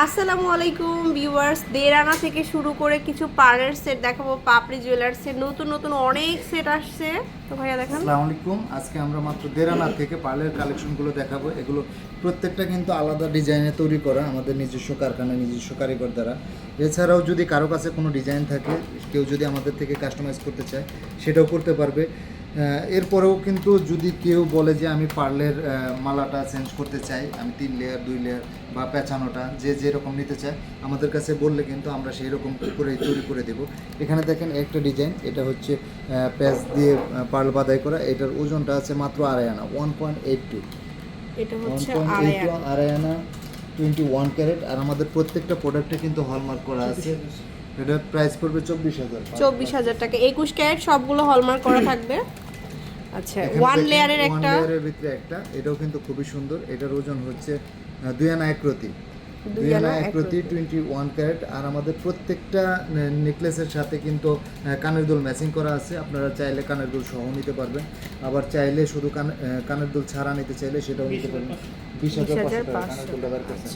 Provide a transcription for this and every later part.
আসসালামু আলাইকুম ভিউয়ার্স দেরানা থেকে শুরু করে কিছু পার্লার সেট দেখাবো, পাপড়ি জুয়েলার্স জুয়েলার্সের নতুন নতুন অনেক সেট আসছে। তো ভাইয়া দেখান। আসসালামু আলাইকুম। আজকে আমরা মাত্র দেরানা থেকে পার্লের কালেকশনগুলো দেখাবো। এগুলো প্রত্যেকটা কিন্তু আলাদা ডিজাইনে তৈরি করা আমাদের নিজস্ব কারখানা নিজস্ব কারিগর দ্বারা। এছাড়াও যদি কারও কাছে কোনো ডিজাইন থাকে, কেউ যদি আমাদের থেকে কাস্টমাইজ করতে চায়, সেটাও করতে পারবে। এরপরেও কিন্তু যদি কেউ বলে যে আমি পার্লের মালাটা চেঞ্জ করতে চাই আমি তিন লেয়ার দুই লেয়ার বা পেঁচানোটা যে যেরকম নিতে চায় আমাদের কাছে বললে কিন্তু আমরা সেই রকম করে তৈরি করে দেব। এখানে দেখেন একটা ডিজাইন এটা হচ্ছে প্যাচ দিয়ে পার্ল বাদাই করা। এটার ওজনটা আছে মাত্র আড়াই আনা ওয়ান পয়েন্ট এইট টু এটা ওয়ান পয়েন্ট এইট টু আড়াই আনা টোয়েন্টি ওয়ান ক্যারেট আর আমাদের প্রত্যেকটা প্রোডাক্টে কিন্তু হলমার্ক করা আছে। এটার প্রাইস পড়বে চব্বিশ হাজার। চব্বিশ হাজার টাকা একুশ ক্যারেট সবগুলো হলমার্ক করা থাকবে। আচ্ছা ওয়ান লেয়ারের একটা? লেয়ারের ভিতরে একটা এটাও কিন্তু খুবই সুন্দর এটার ওজন হচ্ছে দুই আনা এক রতি দুই আনা এক রতি টোয়েন্টি ওয়ান ক্যারেট আর আমাদের প্রত্যেকটা নেকলেসের সাথে কিন্তু কানের দুল ম্যাচিং করা আছে আপনারা চাইলে কানের দুল সহ নিতে পারবেন। আবার চাইলে শুধু কান কানের দুল ছাড়া নিতে চাইলে সেটাও নিতে পারবেন। বিশ হাজার পাঁচশো টাকা কানের দুলটা বের করছেন।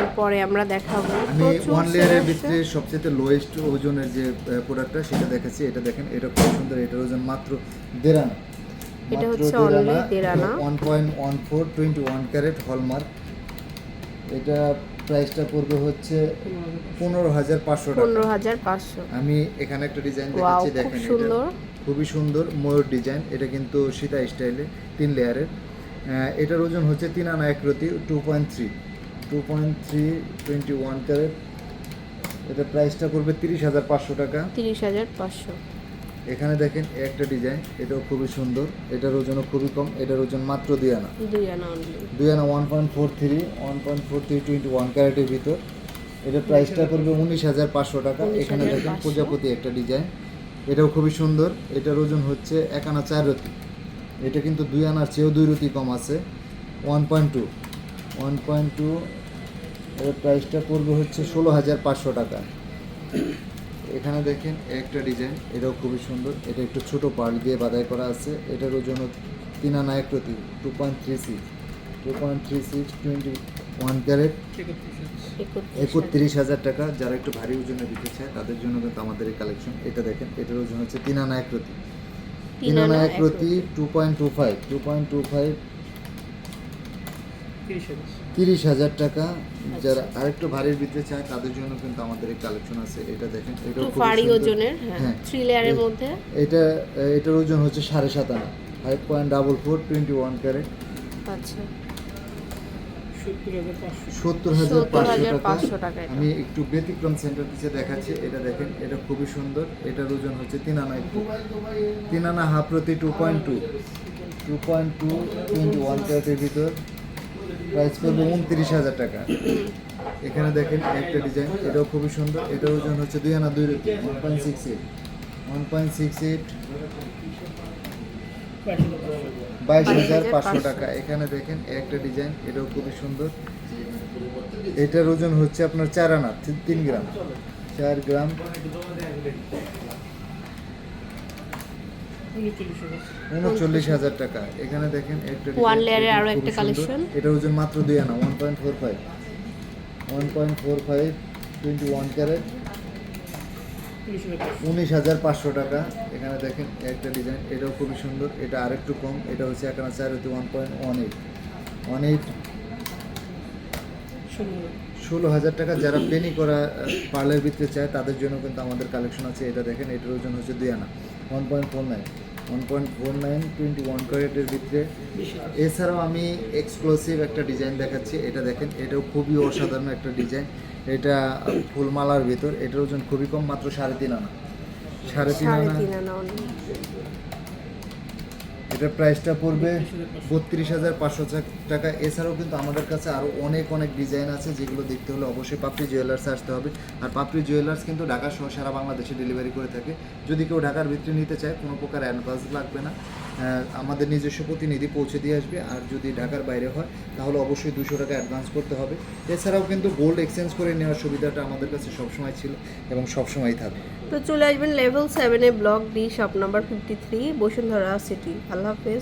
এরপরে আমরা দেখাবো আমি ওয়ান লেয়ারের ভিতরে সবচেয়ে লোয়েস্ট ওজনের যে প্রোডাক্টটা সেটা দেখাচ্ছি এটা দেখেন এটা খুব সুন্দর এটার ওজন মাত্র দেড় আনা। এটা হচ্ছে only দেড় আনা। One point one four twenty one carat hallmark. এটা প্রাইসটা পড়বে হচ্ছে পনেরো হাজার পাঁচশো টাকা। পনেরো হাজার পাঁচশো। আমি এখানে একটা ডিজাইন দেখাচ্ছি দেখেন সুন্দর। খুবই সুন্দর ময়ূর ডিজাইন এটা কিন্তু সীতা স্টাইলে তিন লেয়ারের এটার ওজন হচ্ছে তিন আনা এক রতি two point three two point three twenty one carat. এটা প্রাইসটা করবে তিরিশ হাজার পাঁচশো টাকা। তিরিশ হাজার পাঁচশো। এখানে দেখেন একটা ডিজাইন এটাও খুবই সুন্দর। এটার ওজনও খুবই কম এটার ওজন মাত্র দুই আনা। দুই আনা দুই আনা one point four three one point four three twenty one ক্যারেটের ভিতর। এটার প্রাইসটা করবে উনিশ হাজার পাঁচশো টাকা। এখানে দেখেন 19,500 প্রজাপতি একটা ডিজাইন। এটাও খুবই সুন্দর। এটার ওজন হচ্ছে এক আনা চার রতি। এটা কিন্তু দুই আনার চেয়েও দুই রতি কম আছে। One point two one point two এর প্রাইসটা পড়বে হচ্ছে ষোলো হাজার পাঁচশো টাকা। এখানে দেখেন একটা ডিজাইন এটাও খুবই সুন্দর। এটা একটু ছোট পার্ল দিয়ে বাদাই করা আছে। এটার ওজন তিন আনা এক প্রতি two point three six two point three six twenty one carat একত্রিশ হাজার টাকা। যারা একটু ভারী ওজনে দিতে চায় তাদের জন্য কিন্তু আমাদের এই কালেকশন এটা দেখেন এটার ওজন হচ্ছে তিন আনা এক প্রতি। তিন আনা এক প্রতি two point two five two point two five তিরিশ হাজার। টাকা। যারা আরেকটু ভারীর ভিতরে চায় তাদের জন্য কিন্তু আমাদের এই কালেকশন আছে। এটা দেখেন একটু খুবই ভারী সুন্দর। ওজনের হ্যাঁ হ্যাঁ। থ্রি লেয়ারের মধ্যে। এটা এটার ওজন হচ্ছে সাড়ে সাত আনা। Five point double four twenty one carat আচ্ছা। সত্তর হাজার পাঁচশো টাকা। টাকা আমি একটু ব্যতিক্রম সেন্টার পিছিয়ে দেখাচ্ছি। এটা দেখেন এটা খুবই সুন্দর। এটার ওজন হচ্ছে তিন আনা একটু। তিন আনা হাফ প্রতি two point two two point two twenty one ক্যারেটের ভিতর। প্রাইস পড়বে উনত্রিশ হাজার টাকা। এখানে দেখেন একটা ডিজাইন, এটাও খুবই সুন্দর, এটার ওজন হচ্ছে দুই আনা দুই one point six eight one point six eight বাইশ হাজার পাঁচশো টাকা। এখানে দেখেন একটা ডিজাইন, এটাও খুবই সুন্দর। এটার ওজন হচ্ছে আপনার চার আনা, তিন গ্রাম। চার গ্রাম। উনচল্লিশ হাজার টাকা। এখানে দেখেন একটা layer এটা আরও একটা collection। এটা ওজন মাত্র দুই আনা one point four five one point four five twenty one carat উনিশ হাজার পাঁচশো টাকা। এখানে দেখেন একটা ডিজাইন এটাও খুবই সুন্দর। এটা আরেকটু কম এটা হচ্ছে এখানে চার হতে one point one eight one eight ষোলো। হাজার টাকা। যারা প্লেনি করা পার্লের ভিতরে চায় তাদের জন্য কিন্তু আমাদের কালেকশন আছে। এটা দেখেন এটার ওজন হচ্ছে দুই আনা one point four nine one point four nine twenty one ক্যারেটের ভিতরে। এছাড়াও আমি এক্সক্লুসিভ একটা ডিজাইন দেখাচ্ছি, এটা দেখেন, এটাও খুবই অসাধারণ একটা ডিজাইন এটা ফুলমালার ভিতর, এটার ওজন খুবই কম, মাত্র সাড়ে তিন আনা। সাড়ে তিন আনা। এটার প্রাইসটা পড়বে বত্রিশ হাজার পাঁচশো টাকা। এছাড়াও কিন্তু আমাদের কাছে আরও অনেক অনেক ডিজাইন আছে যেগুলো দেখতে হলে অবশ্যই পাপড়ি জুয়েলার্স আসতে হবে। আর পাপড়ি জুয়েলার্স কিন্তু ঢাকা সহ সারা বাংলাদেশে ডেলিভারি করে থাকে। যদি কেউ ঢাকার ভিতরে নিতে চায়, কোনো প্রকার অ্যাডভান্স লাগবে না। আমাদের নিজস্ব প্রতিনিধি পৌঁছে দিয়ে আসবে। আর যদি ঢাকার বাইরে হয়, তাহলে অবশ্যই দুশো টাকা অ্যাডভান্স করতে হবে। এছাড়াও কিন্তু গোল্ড এক্সচেঞ্জ করে নেওয়ার সুবিধাটা আমাদের কাছে সবসময় ছিল এবং সবসময় থাকবে। তো চলে আসবেন লেভেল সেভেনে block D shop number fifty three Bashundhara City আল্লাহ হাফেজ